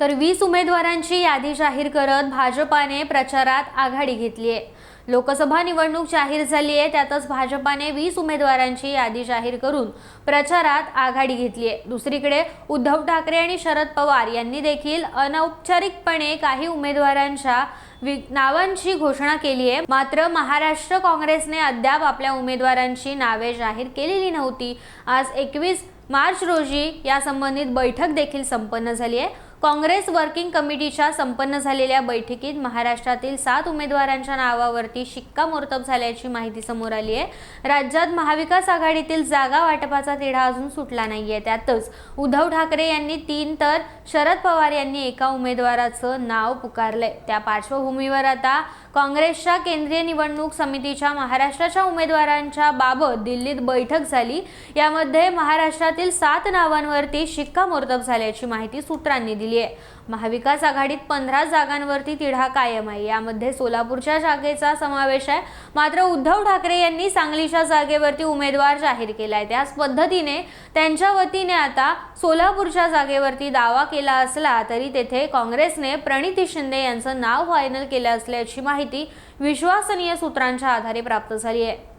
तर वीस उमेदवारांची यादी जाहीर करत भाजपाने प्रचारात आघाडी घेतली आहे. लोकसभा निवडणूक जाहीर झाली आहे त्यातच भाजपाने वीस उमेदवारांची यादी जाहीर करून प्रचारात आघाडी घेतली आहे. दुसरीकडे उद्धव ठाकरे आणि शरद पवार यांनी देखील अनौपचारिकपणे काही उमेदवारांच्या नावांची घोषणा केली आहे. मात्र महाराष्ट्र काँग्रेसने अद्याप आपल्या उमेदवारांची नावे जाहीर केलेली नव्हती. आज एकवीस मार्च रोजी या संबंधित बैठक देखील संपन्न झाली आहे. काँग्रेस वर्किंग कमिटीच्या संपन्न झालेल्या बैठकीत महाराष्ट्रातील सात उमेदवारांच्या नावावरती शिक्कामोर्तब झाल्याची माहिती समोर आली आहे. राज्यात महाविकास आघाडीतील जागा वाटपाचा तिढा अजून सुटला नाहीये. त्यातच उद्धव ठाकरे यांनी तीन तर शरद पवार यांनी एका उमेदवाराचं नाव पुकारलंय. त्या पार्श्वभूमीवर आता काँग्रेसच्या केंद्रीय निवडणूक समितीच्या महाराष्ट्राच्या उमेदवारांच्या बाबत दिल्लीत बैठक झाली. यामध्ये महाराष्ट्रातील सात नावांवरती शिक्कामोर्तब झाल्याची माहिती सूत्रांनी दिली आहे. महाविकास आघाडीत पंधरा जागांवरती तिढा कायम आहे. यामध्ये सोलापूरच्या जागेचा समावेश आहे. मात्र उद्धव ठाकरे यांनी सांगलीच्या जागेवरती उमेदवार जाहीर केला आहे त्याच पद्धतीने त्यांच्या वतीने आता सोलापूरच्या जागेवरती दावा केला असला तरी तेथे काँग्रेसने प्रणिती शिंदे यांचं नाव फायनल केलं असल्याची माहिती विश्वसनीय सूत्रांच्या आधारे प्राप्त झाली आहे.